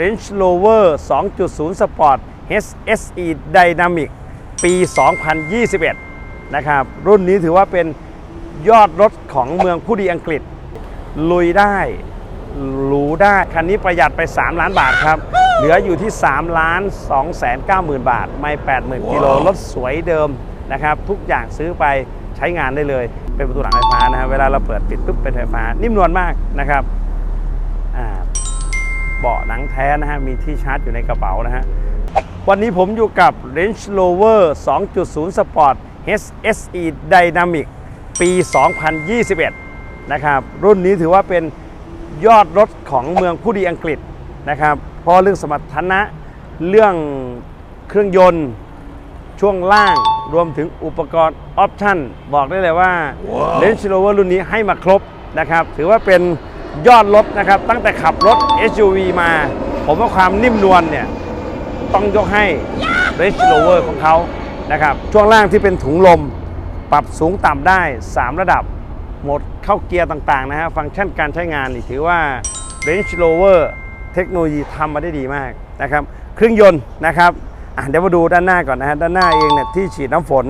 Range Rover 2.0 Sport HSE Dynamic ปี 2021 นะครับ รุ่นนี้ถือว่าเป็นยอดรถของเมืองผู้ดีอังกฤษ ลุยได้ หรูได้ คันนี้ประหยัดไป 3 ล้านบาทครับ เหลืออยู่ที่ 3 ล้าน2แสน9หมื่นบาท ไม่ 80,000 กิโล รถสวยเดิมนะครับ ทุกอย่างซื้อไปใช้งานได้เลย เป็นประตูหลังไฟฟ้านะครับเวลาเราเปิดปิดปุ๊บเป็นไฟฟ้า นิ่มนวลมากนะครับอ่า เบาะหนังแท้นะฮะ มีที่ชาร์จอยู่ในกระเป๋านะฮะ วันนี้ผมอยู่กับ Range Rover 2.0 Sport HSE Dynamic ปี 2021 นะครับ รุ่นนี้ถือว่าเป็นยอดรถของเมืองผู้ดีอังกฤษนะครับ เพราะเรื่องสมรรถนะ เรื่องเครื่องยนต์ช่วงล่างรวมถึงอุปกรณ์ออปชั่น บอกได้เลยว่า Range Rover รุ่นนี้ให้มาครบนะครับ ถือว่าเป็น ยอดรถนะครับ ตั้งแต่ขับรถ SUV มา ผมว่าความนิ่มนวลเนี่ย ต้องยกให้ Range Rover ของเขานะครับ ช่วงล่างที่เป็นถุงลม ปรับสูงต่ำได้ 3 ระดับ หมดเข้าเกียร์ต่างๆนะฮะ ฟังก์ชันการใช้งานนี่ถือว่า Range Rover เทคโนโลยีทำมาได้ดีมากนะครับ เครื่องยนต์นะครับเดี๋ยวมาดูด้านหน้าก่อนนะฮะ ด้านหน้าเองเนี่ยที่ฉีดน้ำฝน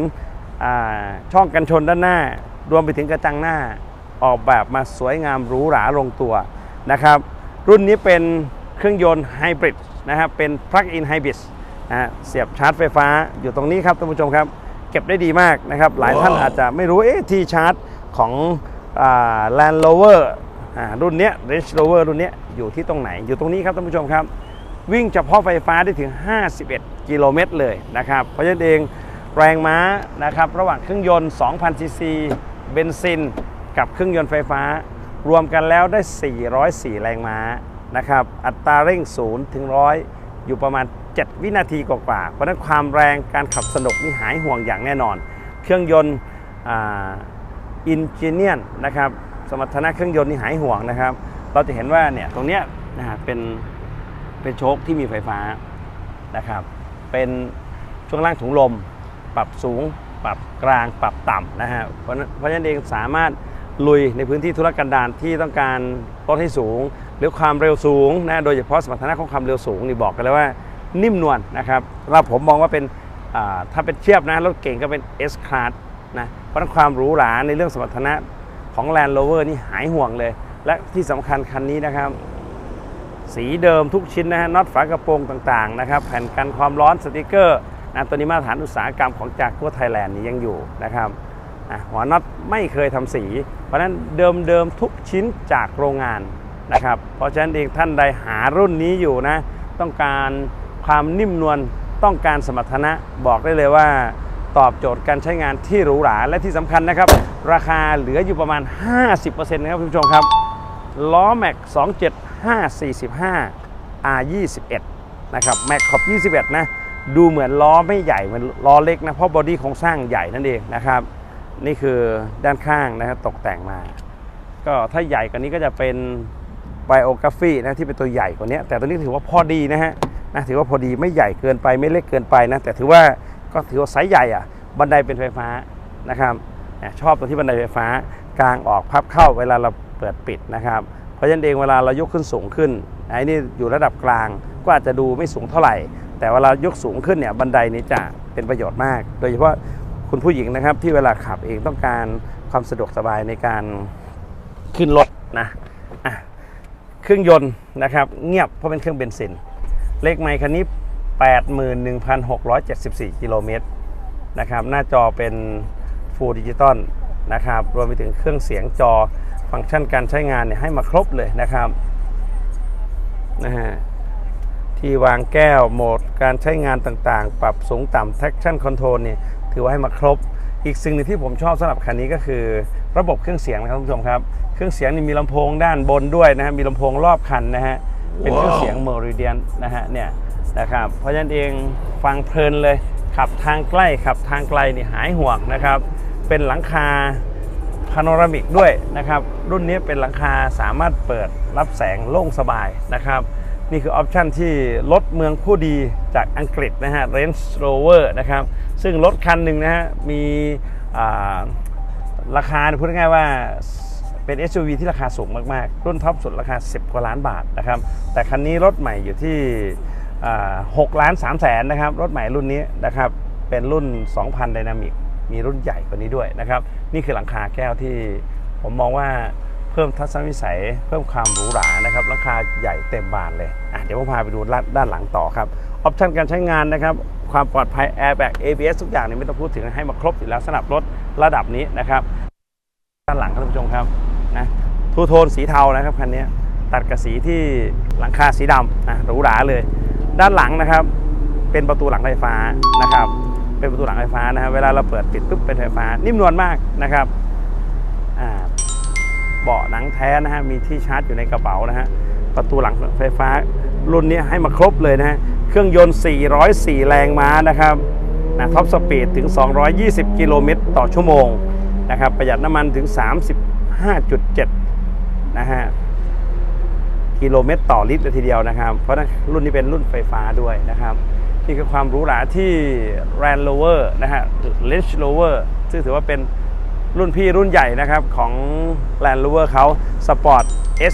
ช่องกันชนด้านหน้ารวมไปถึงกระจังหน้า ออกแบบมาสวยงามหรูหราลงตัวนะครับ รุ่นนี้เป็นเครื่องยนต์ไฮบริดนะครับเป็น Plug-in Hybrid นะฮะเสียบชาร์จไฟฟ้าอยู่ตรงนี้ครับท่านผู้ชมครับ เก็บได้ดีมากนะครับ หลายท่านอาจจะไม่รู้เอ๊ะที่ชาร์จของอ่า Land Rover อ่ารุ่นเนี้ย Range Rover รุ่นเนี้ยอยู่ที่ตรงไหนอยู่ตรงนี้ครับท่านผู้ชมครับ วิ่งเฉพาะไฟฟ้าได้ถึง 51 กิโลเมตรเลยนะครับ เพราะฉะนั้นเองแรงม้านะครับระหว่างเครื่องยนต์ 2,000ซีซีเบนซิน กับเครื่องยนต์ไฟฟ้า รวมกันแล้วได้ 404 แรงม้านะครับ อัตราเร่ง0ถึง100 อยู่ประมาณ 7 วินาทีกว่าๆเพราะฉะนั้นความแรงการขับสนุกนี่หายห่วงอย่างแน่นอน เครื่องยนต์อินจิเนียนนะครับสมรรถนะเครื่องยนต์นี่หายห่วงนะครับ เราจะเห็นว่าเนี่ยตรงเนี้ยนะฮะเป็นเป็นโชคที่มีไฟฟ้านะครับเป็นช่วงล่างถุงลม ปรับสูง ปรับกลางปรับต่ำนะฮะเพราะฉะนั้นเพราะฉะนั้นเองสามารถ ลุยในพื้นที่ธุรกันดารที่ต้องการรถให้สูง หรือความเร็วสูงนะโดยเฉพาะสมรรถนะของความเร็วสูงนี่บอกกันเลยว่านิ่มนวลนะครับเราผมมองว่าเป็นถ้าเป็นเทียบนะรถเก่งก็เป็น S Class นะเพราะนั้นความหรูหราในเรื่องสมรรถนะของ Land Rover นี่หายห่วงเลย และที่สำคัญคันนี้นะครับ สีเดิมทุกชิ้นนะฮะน็อตฝากระโปรงต่างๆนะครับแผ่นกันความร้อนสติกเกอร์นะตัวนี้มาตรฐานอุตสาหกรรมของจากกัวไทยแลนด์นี่ยังอยู่นะครับ หัวน็อตไม่เคยทำสี เพราะฉะนั้นเดิมๆทุกชิ้นจากโรงงานนะครับ เพราะฉะนั้นเองท่านใดหารุ่นนี้อยู่นะ ต้องการความนิ่มนวลต้องการสมรรถนะบอกได้เลยว่าตอบโจทย์การใช้งานที่หรูหราและที่สำคัญนะครับ ราคาเหลืออยู่ประมาณ 50%นะครับคุณผู้ชมครับล้อแม็ก 27545 R21 นะครับแม็กขอบ21 นะ ดูเหมือนล้อไม่ใหญ่เหมือนล้อเล็กนะ เพราะบอดี้โครงสร้างใหญ่นั่นเองนะครับ นี่คือด้านข้างนะครับตกแต่งมา ก็ถ้าใหญ่กว่านี้ก็จะเป็นไบโอกราฟีนะที่เป็นตัวใหญ่กว่านี้แต่ตัวนี้ถือว่าพอดีนะฮะนะถือว่าพอดีไม่ใหญ่เกินไปไม่เล็กเกินไปนะแต่ถือว่าก็ถือว่าไซส์ใหญ่อะบันไดเป็นไฟฟ้านะครับชอบตรงที่บันไดไฟฟ้ากลางออกพับเข้าเวลาเราเปิดปิดนะครับ เพราะฉะนั้นเองเวลาเรายกขึ้นสูงขึ้นไอ้นี่อยู่ระดับกลางก็อาจจะดูไม่สูงเท่าไหร่ แต่เวลายกสูงขึ้นเนี่ยบันไดนี้จะเป็นประโยชน์มาก โดยเฉพาะ คุณผู้หญิงนะครับ ที่เวลาขับเองต้องการความสะดวกสบายในการขึ้นรถนะะเครื่องยนต์นะครับ เงียบเพราะเป็นเครื่องเบนซิน เลขไมค์คันนี้ 81,674 กิโลเมตรนะครับหน้าจอเป็น Full Digital นะครับรวมไปถึงเครื่องเสียงจอฟังก์ชันการใช้งานเนี่ยให้มาครบเลยนะครับนะฮะที่วางแก้วโหมดการใช้งานต่างๆ ปรับสูงต่ำ traction control เนี่ย ถือว่าให้มาครบ อีกสิ่งหนึ่งที่ผมชอบสำหรับคันนี้ก็คือ ระบบเครื่องเสียงนะครับคุณผู้ชมครับ เครื่องเสียงนี่มีลำโพงด้านบนด้วยนะฮะมีลำโพงรอบคันนะฮะเป็นเครื่องเสียง Meridian นะฮะเนี่ยนะครับเพราะฉะนั้นเองฟังเพลินเลยขับทางใกล้ขับทางไกลนี่หายห่วงนะครับ เป็นหลังคาพาโนรามิกด้วยนะครับ รุ่นนี้เป็นหลังคาสามารถเปิดรับแสงโล่งสบายนะครับ นี่คือออปชันที่รถเมืองผู้ดีจากอังกฤษนะฮะ Range Rover นะครับ ซึ่งรถคันหนึ่งนะฮะมีราคาพูดง่ายๆว่าเป็น SUV ที่ราคาสูงมาก ๆ รุ่นท็อปสุดราคา 10 กว่าล้านบาทนะครับ แต่คันนี้รถใหม่อยู่ที่6ล้าน3แสนนะครับ รถใหม่รุ่นนี้นะครับ เป็นรุ่น 2,000 Dynamic มีรุ่นใหญ่กว่านี้ด้วยนะครับ นี่คือหลังคาแก้วที่ผมมองว่าเพิ่มทัศนวิสัย เพิ่มความหรูหรานะครับ ราคาใหญ่เต็มบานเลย เดี๋ยวผมพาไปดูด้านหลังต่อครับ ออปชันการใช้งานนะครับความปลอดภัย Airbag ABS ทุกอย่างนี่ไม่ต้องพูดถึงให้มาครบอยู่แล้วสำหรับรถระดับนี้นะครับด้านหลังครับท่านผู้ชมครับนะทูโทนสีเทานะครับคันนี้ตัดกับสีที่หลังคาสีดำนะหรูหราเลย ด้านหลังนะครับ เป็นประตูหลังไฟฟ้านะครับ เป็นประตูหลังไฟฟ้านะครับเวลาเราเปิดปิดปุ๊บเป็นไฟฟ้า นิ่มนวลมากนะครับเบาะหนังแท้นะฮะมีที่ชาร์จอยู่ในกระเป๋านะฮะประตูหลังไฟฟ้ารุ่นนี้ให้มาครบเลยนะฮะ เครื่องยนต์ 404 แรงม้านะครับนะท็อปสปีดถึง 220 กิโลเมตรต่อชั่วโมงนะครับประหยัดน้ำมันถึง 35.7 นะฮะกิโลเมตรต่อลิตรเลยทีเดียวนะครับ เพราะฉะนั้นรุ่นนี้เป็นรุ่นไฟฟ้าด้วยนะครับนี่คือความหรูหราที่ Land Rover นะฮะ Range Rover ซึ่งถือว่าเป็นรุ่นพี่รุ่นใหญ่นะครับของ Land Rover เขา Sport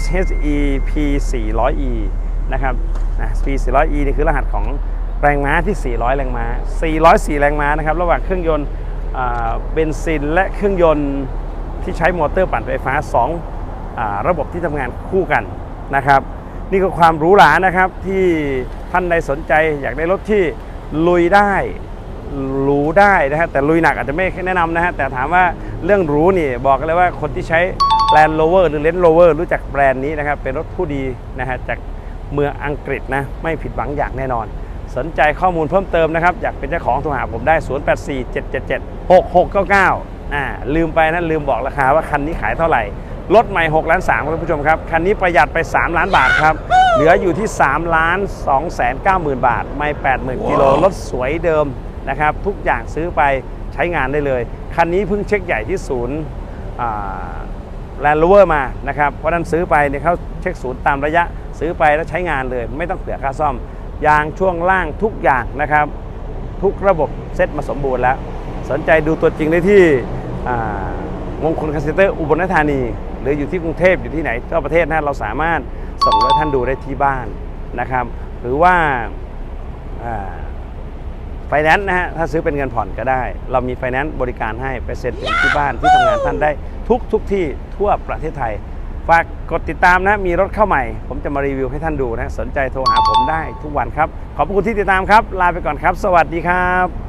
SHE P 400E นะครับ นะ P 400E นี่คือรหัสของแรงม้าที่ 400 แรงม้า 404 แรงม้านะครับระหว่างเครื่องยนต์เบนซินและเครื่องยนต์ที่ใช้มอเตอร์ปั่นไฟฟ้า2อ่าระบบที่ทำงานคู่กันนะครับ นี่คือความหรูหรานะครับที่ท่านใดสนใจอยากได้รถที่ลุยได้หรูได้นะฮะแต่ลุยหนักอาจจะไม่แนะนำนะฮะแต่ถามว่าเรื่องหรูนี่บอกเลยว่าคนที่ใช้ Land Rover หรือ Range Rover รู้จักแบรนด์นี้นะครับเป็นรถผู้ดีนะฮะจาก เมืองอังกฤษนะไม่ผิดหวังอย่างแน่นอน สนใจข้อมูลเพิ่มเติมนะครับ อยากเป็นเจ้าของโทรหาผมได้ 0847776699อ่าลืมไปนะลืมบอกราคาว่าคันนี้ขายเท่าไหร่รถใหม่6ล้าน3ครับท่านผู้ชมครับ คันนี้ประหยัดไป 3 ล้านบาทครับ เหลืออยู่ที่ 3 ล้าน2แสน9หมื่นบาท ไม่ 80,000กิโลรถสวยเดิมนะครับ ทุกอย่างซื้อไปใช้งานได้เลย คันนี้เพิ่งเช็คใหญ่ที่ศูนย์แลนด์โรเวอร์มานะครับ เพราะฉะนั้นซื้อไปเนี่ยเขาเช็คศูนย์ตามระยะ ซื้อไปแล้วใช้งานเลย ไม่ต้องเสียค่าซ่อม ยางช่วงล่างทุกอย่างนะครับ ทุกระบบเซ็ตมาสมบูรณ์แล้ว สนใจดูตัวจริงได้ที่มงคลคาสเซเตอร์อุบลราชธานี หรืออยู่ที่กรุงเทพอยู่ที่ไหนทั่วประเทศนะเราสามารถส่งให้ท่านดูได้ที่บ้านนะครับ หรือว่าไฟแนนซ์นะฮะถ้าซื้อเป็นเงินผ่อนก็ได้ เรามีไฟแนนซ์บริการให้ไปเซ็นถึงที่บ้านที่ทำงานท่านได้ทุกทุกที่ทั่วประเทศไทย ฝากกดติดตามนะมีรถเข้าใหม่ ผมจะมารีวิวให้ท่านดูนะสนใจโทรหาผมได้ทุกวันครับ ขอบคุณที่ติดตามครับ ลาไปก่อนครับ สวัสดีครับ